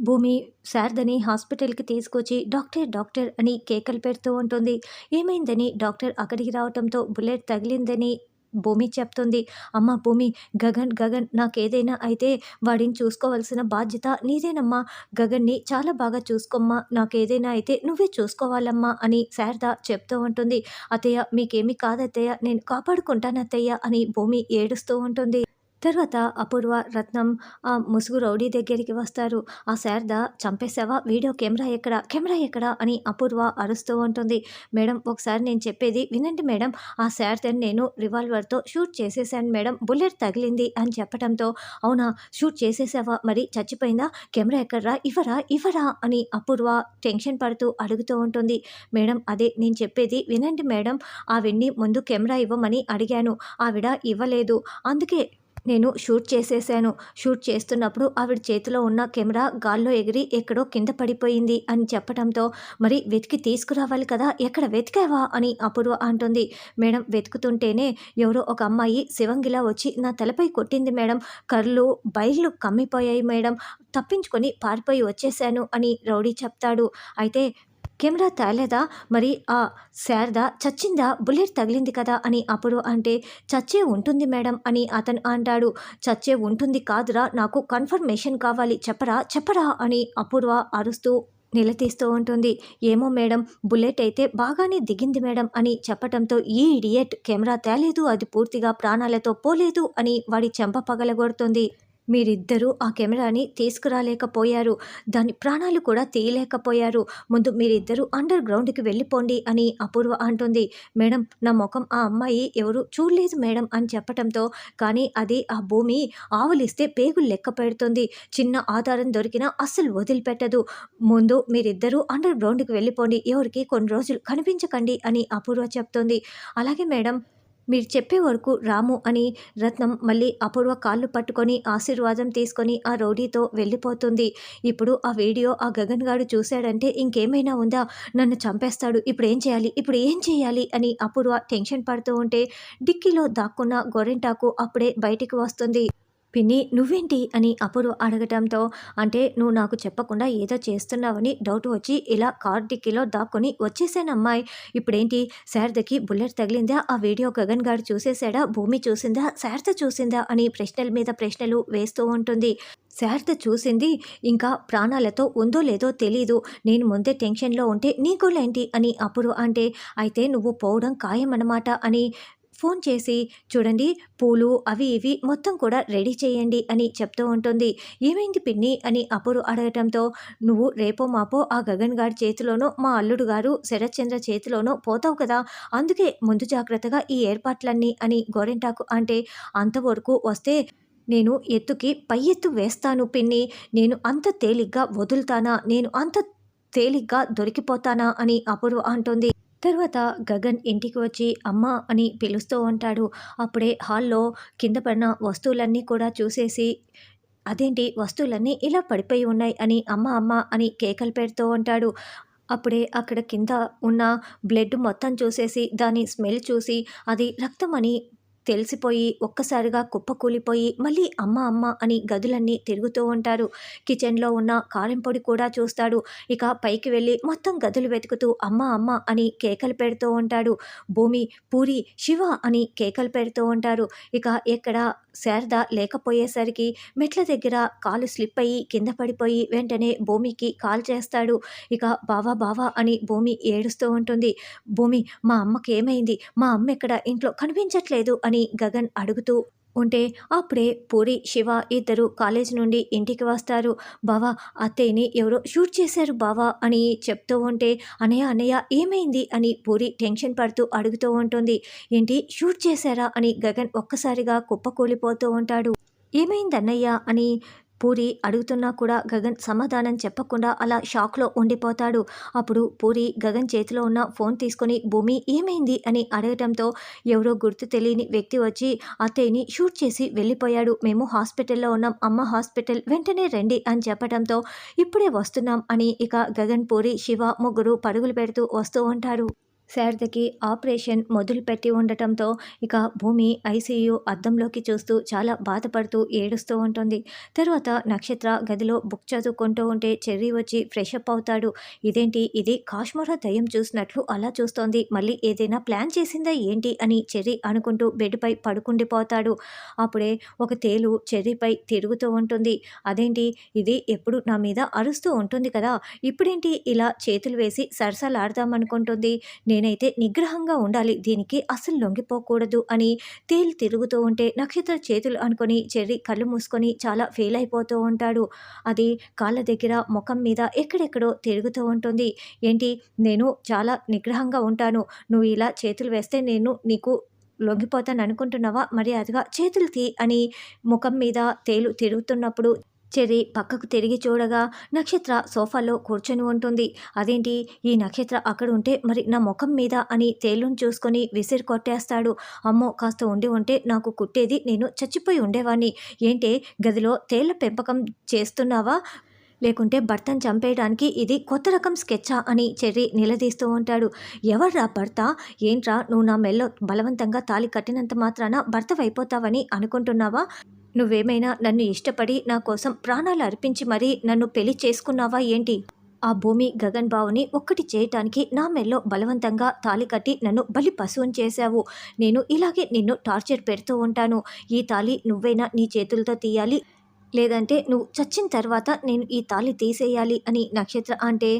భూమి శారదని హాస్పిటల్కి తీసుకొచ్చి డాక్టర్ డాక్టర్ అని కేకలు పెడుతూ ఉంటుంది. ఏమైందని? డాక్టర్ అక్కడికి రావటంతో బుల్లెట్ తగిలిందని భూమి చెప్తుంది. అమ్మ భూమి గగన్ గగన్ నాకేదైనా అయితే వాడిని చూసుకోవాల్సిన బాధ్యత నీదేనమ్మా. గగన్ని చాలా బాగా చూసుకోమ్మా. నాకేదైనా అయితే నువ్వే చూసుకోవాలమ్మా అని శారద చెప్తూ ఉంటుంది. అత్తయ్య మీకేమీ కాదత్తయ్య నేను కాపాడుకుంటాను అత్తయ్య అని భూమి ఏడుస్తూ ఉంటుంది. తర్వాత అపూర్వ రత్నం ఆ ముసుగు రౌడీ దగ్గరికి వస్తారు. ఆ శారద చంపేసావా వీడియో కెమెరా ఎక్కడ? కెమెరా ఎక్కడ? అని అపూర్వ అరుస్తూ ఉంటుంది. మేడం ఒకసారి నేను చెప్పేది వినండి మేడం. ఆ శారదని నేను రివాల్వర్తో షూట్ చేసేసాను మేడం. బుల్లెట్ తగిలింది అని చెప్పడంతో అవునా? షూట్ చేసేసావా మరి చచ్చిపోయిందా? కెమెరా ఎక్కడరా? ఇవ్వరా? ఇవ్వరా? అని అపూర్వ టెన్షన్ పడుతూ అడుగుతూ ఉంటుంది. మేడం అదే నేను చెప్పేది వినండి మేడం. ఆవిడ్ని ముందు కెమెరా ఇవ్వమని అడిగాను. ఆవిడ ఇవ్వలేదు. అందుకే నేను షూట్ చేసేసాను. షూట్ చేస్తున్నప్పుడు ఆవిడ చేతిలో ఉన్న కెమెరా గాల్లో ఎగిరి ఎక్కడో కింద పడిపోయింది అని చెప్పడంతో మరి వెతికి తీసుకురావాలి కదా ఎక్కడ వెతికావా? అని అపూర్వ అంటుంది. మేడం వెతుకుతుంటేనే ఎవరో ఒక అమ్మాయి శివంగిలా వచ్చి నా తలపై కొట్టింది మేడం. కళ్ళు బయళ్ళు కమ్మిపోయాయి మేడం. తప్పించుకొని పారిపోయి వచ్చేసాను అని రౌడీ చెప్తాడు. అయితే కెమెరా తేలేదా? మరి ఆ శారద చచ్చిందా? బుల్లెట్ తగిలింది కదా అని అప్పుడు అంటే చచ్చే ఉంటుంది మేడం అని అతను అంటాడు. చచ్చే ఉంటుంది కాదురా నాకు కన్ఫర్మేషన్ కావాలి చెప్పరా చెప్పరా అని అపూర్వ అరుస్తూ నిలదీస్తూ ఉంటుంది. ఏమో మేడం బుల్లెట్ అయితే బాగానే దిగింది మేడం అని చెప్పటంతో ఈ ఇడియట్ కెమెరా తేలేదు అది పూర్తిగా ప్రాణాలతో పోలేదు అని వాడి చెంప పగలగొడుతుంది. మీరిద్దరూ ఆ కెమెరాని తీసుకురాలేకపోయారు. దాని ప్రాణాలు కూడా తీయలేకపోయారు. ముందు మీరిద్దరూ అండర్ గ్రౌండ్కి వెళ్ళిపోండి అని అపూర్వ అంటుంది. మేడం నా ముఖం ఆ అమ్మాయి ఎవరు చూడలేదు మేడం అని చెప్పటంతో కానీ అది ఆ భూమి ఆవులిస్తే పేగులు లెక్క పెడుతుంది. చిన్న ఆధారం దొరికినా అస్సలు వదిలిపెట్టదు. ముందు మీరిద్దరూ అండర్ గ్రౌండ్కి వెళ్ళిపోండి. ఎవరికి కొన్ని రోజులు కనిపించకండి అని అపూర్వ చెప్తుంది. అలాగే మేడం మీరు చెప్పే వరకు రాము అని రత్నం మళ్ళీ అపూర్వ కాళ్ళు పట్టుకొని ఆశీర్వాదం తీసుకొని ఆ రౌడీతో వెళ్ళిపోతుంది. ఇప్పుడు ఆ వీడియో ఆ గగన్ గారు చూశాడంటే ఇంకేమైనా ఉందా? నన్ను చంపేస్తాడు. ఇప్పుడు ఏం చేయాలి? ఇప్పుడు ఏం చేయాలి? అని అపూర్వ టెన్షన్ పడుతూ ఉంటే డిక్కీలో దాక్కున్న గొరెంటాకు అప్పుడే బయటికి వస్తుంది. పిన్ని నువ్వేంటి? అని అప్పుడు అడగటంతో అంటే నువ్వు నాకు చెప్పకుండా ఏదో చేస్తున్నావని డౌట్ వచ్చి ఇలా కార్ డిక్కీలో దాక్కొని వచ్చేసాను అమ్మాయి. ఇప్పుడేంటి? శారదకి బుల్లెట్ తగిలిందా? ఆ వీడియో గగన్ గారు చూసేశాడా? భూమి చూసిందా? శారద చూసిందా? అని ప్రశ్నల మీద ప్రశ్నలు వేస్తూ ఉంటుంది. శారద చూసింది ఇంకా ప్రాణాలతో ఉందో లేదో తెలీదు. నేను ముందే టెన్షన్లో ఉంటే నీ అని అప్పుడు అంటే అయితే నువ్వు పోవడం ఖాయమన్నమాట అని ఫోన్ చేసి చూడండి పూలు అవి ఇవి మొత్తం కూడా రెడీ చేయండి అని చెప్తూ ఉంటుంది. ఏమైంది పిన్ని? అని అప్పుడు అడగటంతో నువ్వు రేపో మాపో ఆ గగన్ గారి చేతిలోనో మా అల్లుడు గారు శరత్చంద్ర చేతిలోనో పోతావు కదా! అందుకే ముందు జాగ్రత్తగా ఈ ఏర్పాట్లన్నీ అని గోరెంటాకు అంటే అంతవరకు వస్తే నేను ఎత్తుకి పై ఎత్తు వేస్తాను పిన్ని. నేను అంత తేలిగ్గా వదులుతానా? నేను అంత తేలిగ్గా దొరికిపోతానా? అని అపూర్వ అంటుంది. తర్వాత గగన్ ఇంటికి వచ్చి అమ్మ అని పిలుస్తూ ఉంటాడు. అప్పుడే హాల్లో కింద పడిన వస్తువులన్నీ కూడా చూసేసి అదేంటి? వస్తువులన్నీ ఇలా పడిపోయి ఉన్నాయి అని అమ్మ అమ్మ అని కేకలు పెడుతూ ఉంటాడు. అప్పుడే అక్కడ కింద ఉన్న బ్లడ్ మొత్తం చూసేసి దాని స్మెల్ చూసి అది రక్తం అని తెలిసిపోయి ఒక్కసారిగా కుప్పకూలిపోయి మళ్ళీ అమ్మ అమ్మ అని గదులన్నీ తిరుగుతూ ఉంటారు. కిచెన్లో ఉన్న కారం పొడి కూడా చూస్తాడు. ఇక పైకి వెళ్ళి మొత్తం గదులు వెతుకుతూ అమ్మ అమ్మ అని కేకలు పెడుతూ ఉంటాడు. భూమి పూరి శివ అని కేకలు పెడుతూ ఉంటారు. ఇక ఎక్కడ శారద లేకపోయేసరికి మెట్ల దగ్గర కాలు స్లిప్ అయ్యి కింద పడిపోయి వెంటనే భూమికి కాల్ చేస్తాడు. ఇక బావా బావా అని భూమి ఏడుస్తూ ఉంటుంది. భూమి మా అమ్మకి ఏమైంది మా అమ్మ ఎక్కడ ఇంట్లో కనిపించట్లేదు అని గగన్ అడుగుతూ ఉంటే అప్పుడే పూరి శివ ఇద్దరు కాలేజ్ నుండి ఇంటికి వస్తారు. బావా అత్తయ్యని ఎవరో షూట్ చేశారు బావా అని చెప్తూ ఉంటే అనయ్య అన్నయ్య ఏమైంది? అని పూరి టెన్షన్ పడుతూ అడుగుతూ ఉంటుంది. ఏంటి షూట్ చేశారా? అని గగన్ ఒక్కసారిగా కుప్పకూలిపోతూ ఉంటాడు. ఏమైంది అన్నయ్య? అని పూరి అడుగుతున్నా కూడా గగన్ సమాధానం చెప్పకుండా అలా షాక్లో ఉండిపోతాడు. అప్పుడు పూరి గగన్ చేతిలో ఉన్న ఫోన్ తీసుకొని భూమి ఏమైంది? అని అడగటంతో ఎవరో గుర్తు తెలియని వ్యక్తి వచ్చి అత్తయ్యని షూట్ చేసి వెళ్ళిపోయాడు. మేము హాస్పిటల్లో ఉన్నాం. అమ్మ హాస్పిటల్. వెంటనే రండి అని చెప్పడంతో ఇప్పుడే వస్తున్నాం అని ఇక గగన్ పూరి శివ ముగ్గురు పరుగులు పెడుతూ వస్తూ ఉంటారు. శారదకి ఆపరేషన్ మొదలుపెట్టి ఉండటంతో ఇక భూమి ఐసీయూ అద్దంలోకి చూస్తూ చాలా బాధపడుతూ ఏడుస్తూ ఉంటుంది. తర్వాత నక్షత్ర గదిలో బుక్ చదువుకుంటూ ఉంటే చెర్రీ వచ్చి ఫ్రెష్ అప్ అవుతాడు. ఇదేంటి? ఇది కాశ్మీర దయ్యం చూసినట్లు అలా చూస్తోంది. మళ్ళీ ఏదైనా ప్లాన్ చేసిందా ఏంటి అని చెర్రీ అనుకుంటూ బెడ్పై పడుకుండిపోతాడు. అప్పుడే ఒక తేలు చెర్రీపై తిరుగుతూ ఉంటుంది. అదేంటి? ఇది ఎప్పుడు నా మీద అరుస్తూ ఉంటుంది కదా. ఇప్పుడేంటి ఇలా చేతులు వేసి సరసలాడదామనుకుంటుంది? నేనైతే నిగ్రహంగా ఉండాలి దీనికి అసలు లొంగిపోకూడదు అని తేలి తిరుగుతూ ఉంటే నక్షత్ర చేతులు అనుకొని చెర్రి కళ్ళు మూసుకొని చాలా ఫీల్ అయిపోతూ ఉంటాడు. అది కాళ్ళ దగ్గర ముఖం మీద ఎక్కడెక్కడో తిరుగుతూ ఉంటుంది. ఏంటి? నేను చాలా నిగ్రహంగా ఉంటాను. నువ్వు ఇలా చేతులు వేస్తే నేను నీకు లొంగిపోతాను అనుకుంటున్నావా మరి అదిగా చేతులు తీ అని ముఖం మీద తేలు తిరుగుతున్నప్పుడు చెర్రి పక్కకు తిరిగి చూడగా నక్షత్ర సోఫాలో కూర్చొని ఉంటుంది. అదేంటి? ఈ నక్షత్ర అక్కడ ఉంటే మరి నా ముఖం మీద అని తేలును చూసుకొని విసిరి కొట్టేస్తాడు. అమ్మో కాస్త ఉండి ఉంటే నాకు కుట్టేది నేను చచ్చిపోయి ఉండేవాణ్ణి. ఏంటే గదిలో తేళ్ళ పెంపకం చేస్తున్నావా? లేకుంటే భర్తను చంపేయడానికి ఇది కొత్త రకం స్కెచ్చా అని చెర్రి నిలదీస్తూ ఉంటాడు. ఎవర్రా భర్త? ఏంట్రా నువ్వు నా మెల్లో బలవంతంగా తాలి కట్టినంత మాత్రాన భర్తవైపోతావని అనుకుంటున్నావా? నువ్వేమైనా నన్ను ఇష్టపడి నా కోసం ప్రాణాలు అర్పించి మరీ నన్ను పెళ్ళి చేసుకున్నావా ఏంటి? ఆ భూమి గగన్ బావుని ఒక్కటి చేయటానికి నా మెల్లో బలవంతంగా తాలి కట్టి నన్ను బలి పశువుని చేశావు. నేను ఇలాగే నిన్ను టార్చర్ పెడుతూ ఉంటాను. ఈ తాలి నువ్వైనా నీ చేతులతో తీయాలి? లేదంటే నువ్వు చచ్చిన తర్వాత నేను ఈ తాళి తీసేయాలి అని నక్షత్ర అంటే?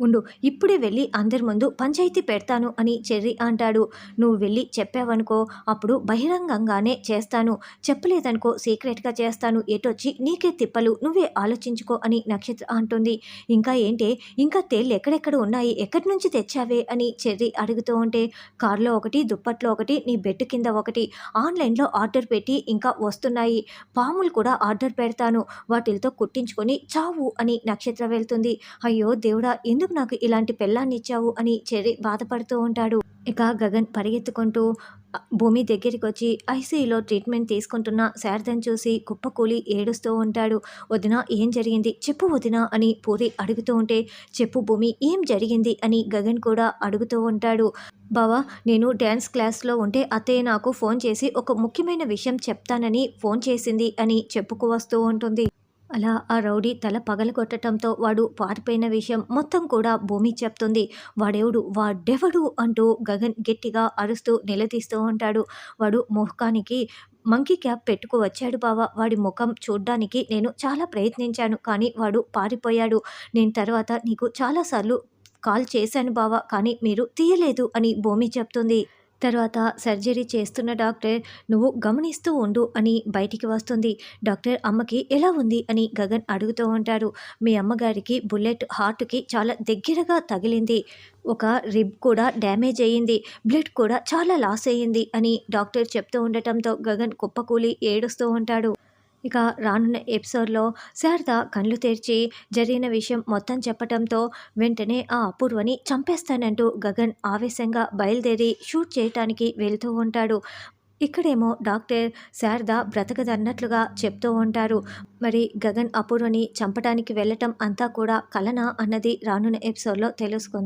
ఉండు ఇప్పుడే వెళ్ళి అందరి ముందు పంచాయతీ పెడతాను అని చెర్రి అంటాడు. నువ్వు వెళ్ళి చెప్పావనుకో అప్పుడు బహిరంగంగానే చేస్తాను. చెప్పలేదనుకో సీక్రెట్గా చేస్తాను. ఎటొచ్చి నీకే తిప్పలు నువ్వే ఆలోచించుకో అని నక్షత్ర అంటుంది. ఇంకా ఏంటే ఇంకా తేళ్ళు ఎక్కడెక్కడ ఉన్నాయి ఎక్కడి నుంచి తెచ్చావే అని చెర్రి అడుగుతూ ఉంటే కారులో ఒకటి దుప్పట్లో ఒకటి నీ బెడ్ కింద ఒకటి ఆన్లైన్లో ఆర్డర్ పెట్టి ఇంకా వస్తున్నాయి. పాములు కూడా ఆర్డర్ పెడతాను. వాటితో కుట్టించుకొని చావు అని నక్షత్ర వెళ్తుంది. అయ్యో దేవుడా ఎందుకు ఎందుకు నాకు ఇలాంటి పెళ్ళాన్ని ఇచ్చావు అని చెరి బాధపడుతూ ఉంటాడు. ఇక గగన్ పరిగెత్తుకుంటూ భూమి దగ్గరికి వచ్చి ఐసీయూలో ట్రీట్మెంట్ తీసుకుంటున్న శారదను చూసి కుప్పకూలి ఏడుస్తూ ఉంటాడు. వదిన ఏం జరిగింది? చెప్పు వదిన అని పూరి అడుగుతూ ఉంటే చెప్పు భూమి ఏం జరిగింది? అని గగన్ కూడా అడుగుతూ ఉంటాడు. బావా నేను డ్యాన్స్ క్లాస్లో ఉంటే అత్తయ్య నాకు ఫోన్ చేసి ఒక ముఖ్యమైన విషయం చెప్తానని ఫోన్ చేసింది అని చెప్పుకు వస్తూ ఉంటుంది. అలా ఆ రౌడీ తల పగలగొట్టడంతో వాడు పారిపోయిన విషయం మొత్తం కూడా భూమి చెప్తుంది. వాడెవడు? వాడెవడు? అంటూ గగన్ గట్టిగా అరుస్తూ నిలదీస్తూ ఉంటాడు. వాడు మొహకానికి మంకీ క్యాప్ పెట్టుకు వచ్చాడు బావ. వాడి ముఖం చూడ్డానికి నేను చాలా ప్రయత్నించాను కానీ వాడు పారిపోయాడు. నేను తర్వాత నీకు చాలాసార్లు కాల్ చేశాను బావ కానీ మీరు తీయలేదు అని భూమి చెప్తుంది. తర్వాత సర్జరీ చేస్తున్న డాక్టర్ నువ్వు గమనిస్తూ ఉండు అని బయటికి వస్తుంది. డాక్టర్ అమ్మకి ఎలా ఉంది? అని గగన్ అడుగుతూ ఉంటారు మీ అమ్మగారికి బుల్లెట్ హార్ట్కి చాలా దగ్గరగా తగిలింది. ఒక రిబ్ కూడా డ్యామేజ్ అయ్యింది. బ్లడ్ కూడా చాలా లాస్ అయ్యింది అని డాక్టర్ చెప్తూ ఉండటంతో గగన్ కుప్పకూలి ఏడుస్తూ ఉంటాడు. ఇక రానున్న ఎపిసోడ్లో శారద కళ్ళు తెరిచి జరిగిన విషయం మొత్తం చెప్పటంతో వెంటనే ఆ అపూర్వని చంపేస్తానంటూ గగన్ ఆవేశంగా బయలుదేరి షూట్ చేయటానికి వెళ్తూ ఉంటాడు. ఇక్కడేమో డాక్టర్ శారద బ్రతకదన్నట్లుగా చెప్తూ ఉంటారు. మరి గగన్ అపూర్వని చంపడానికి వెళ్ళటం అంతా కూడా కలనా అన్నది రానున్న ఎపిసోడ్లో తెలుసుకుందాం.